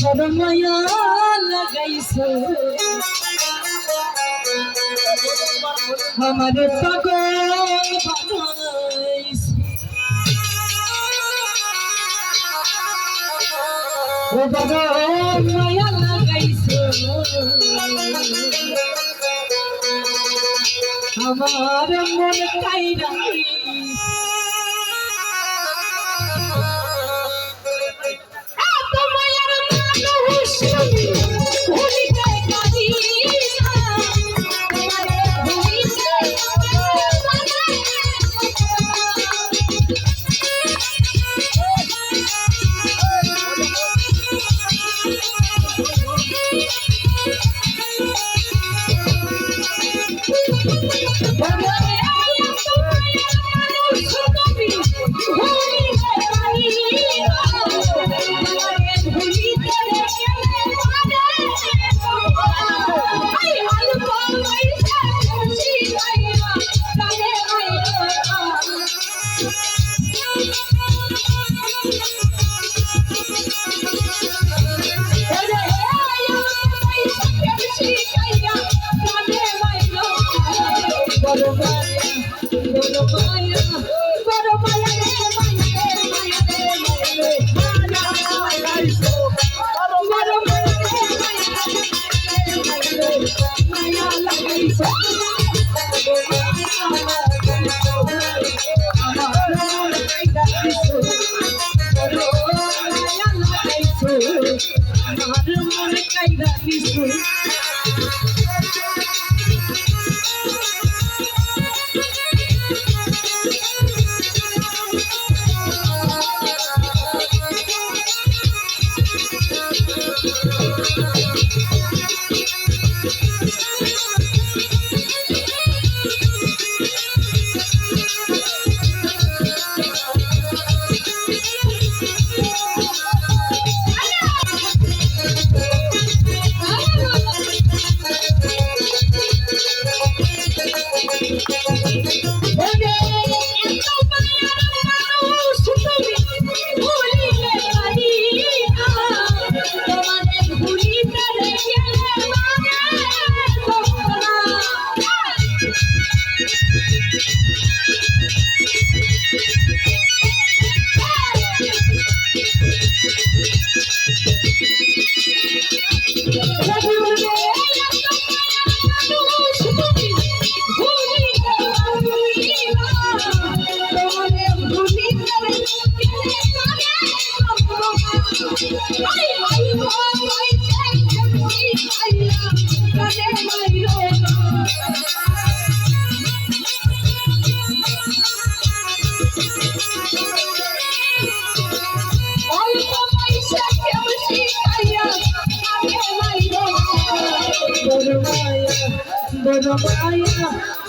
আগর মায়া লাগাইছো আমার পাগল বানাইছো ও বাবা মন কাইরা Yeah. Yeah!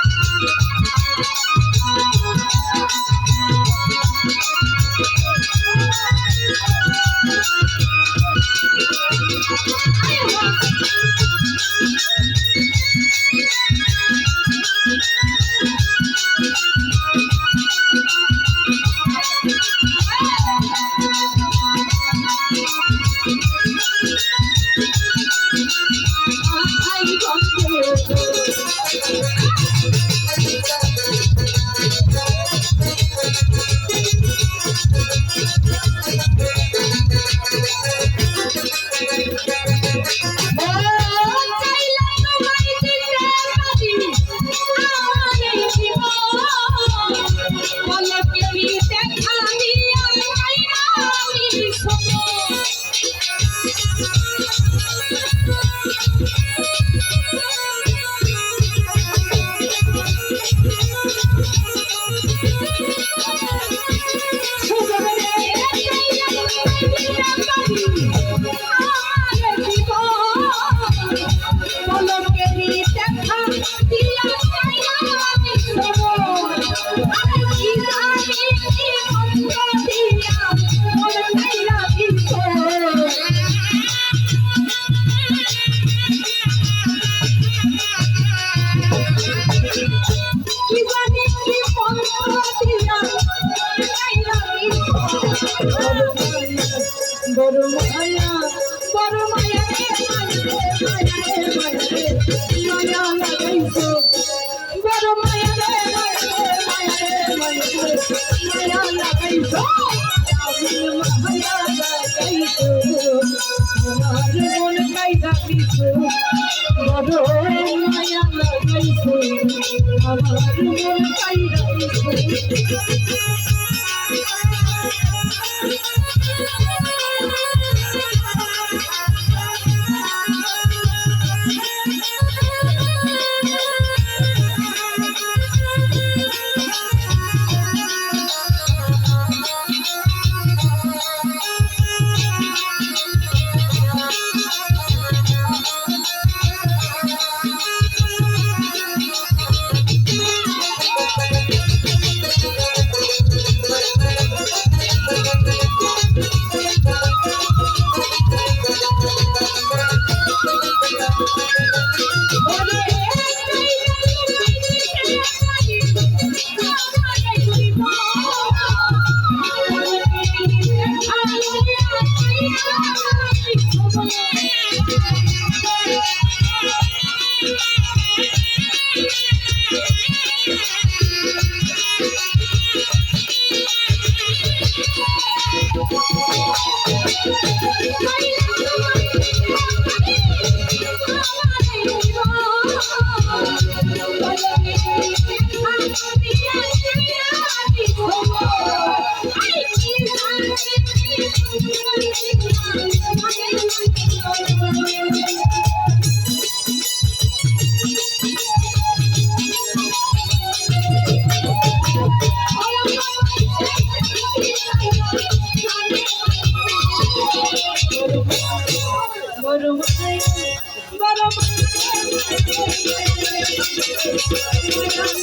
লাগিছে। আমার Thank you.